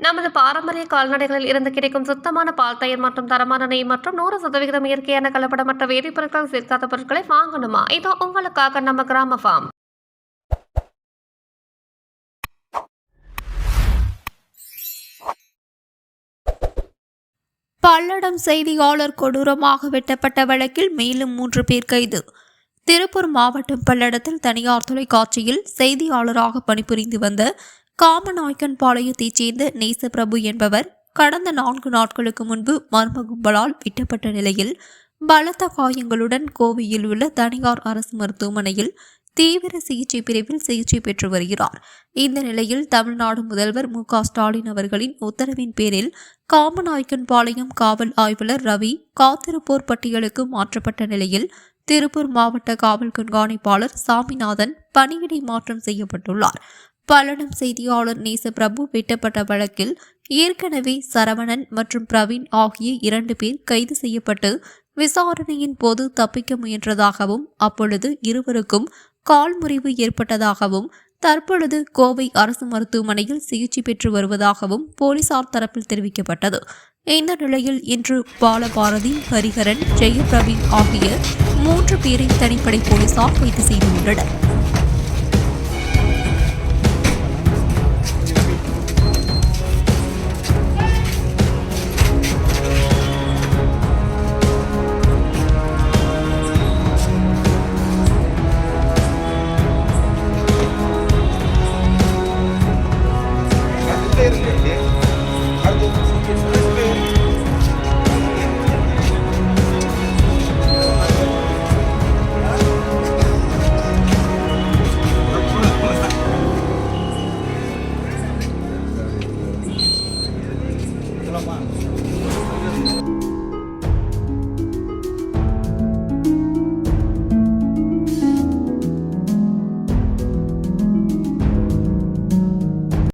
நமது பாரம்பரிய கால்நடைகளில் இருந்து கிடைக்கும் சுத்தமான பால் தயிர் மற்றும் தரமான நெய் மற்றும் நூறு சதவிகிதம் இயற்கையான கலப்படமற்ற வேதிப்பொருட்கள் சேர்க்காத பொருட்களை வாங்கணுமா? இதோ உங்களுக்காக நம்ம கிராம ஃபார்ம். பல்லடம் செய்தியாளர் கொடூரமாக வெட்டப்பட்ட வழக்கில் மேலும் மூன்று பேர் கைது. திருப்பூர் மாவட்டம் பல்லடத்தில் தனியார் தொலைக்காட்சியில் செய்தியாளராக பணிபுரிந்து வந்த காமநாயக்கன் பாளையத்தைச் சேர்ந்த நேசப்பிரபு என்பவர் கடந்த நான்கு நாட்களுக்கு முன்பு மர்ம கும்பலால் விட்டப்பட்ட நிலையில் பலத்த காயங்களுடன் கோவையில் உள்ள தனியார் அரசு மருத்துவமனையில் தீவிர சிகிச்சை பிரிவில் சிகிச்சை பெற்று வருகிறார். இந்த நிலையில் தமிழ்நாடு முதல்வர் மு. க. ஸ்டாலின் அவர்களின் உத்தரவின் பேரில் காமநாயக்கன் பாளையம் காவல் ஆய்வாளர் ரவி காத்திருப்போர் பட்டியலுக்கு மாற்றப்பட்ட நிலையில் திருப்பூர் மாவட்ட காவல் கண்காணிப்பாளர் சாமிநாதன் பணியிடை மாற்றம் செய்யப்பட்டுள்ளார். பல்லடம் செய்தியாளர் நேச பிரபு வெட்டப்பட்ட வழக்கில் ஏற்கனவே சரவணன் மற்றும் பிரவீன் ஆகிய இரண்டு பேர் கைது செய்யப்பட்டு விசாரணையின் போது தப்பிக்க முயன்றதாகவும் அப்பொழுது இருவருக்கும் கால் முறிவு ஏற்பட்டதாகவும் தற்பொழுது கோவை அரசு மருத்துவமனையில் சிகிச்சை பெற்று வருவதாகவும் போலீசார் தரப்பில் தெரிவிக்கப்பட்டது. இந்த நிலையில் இன்று பாலபாரதி ஹரிஹரன் ஜெயபிரவீன் ஆகிய மூன்று பேரை தனிப்படை போலீசார் கைது செய்துள்ளனர். 要办。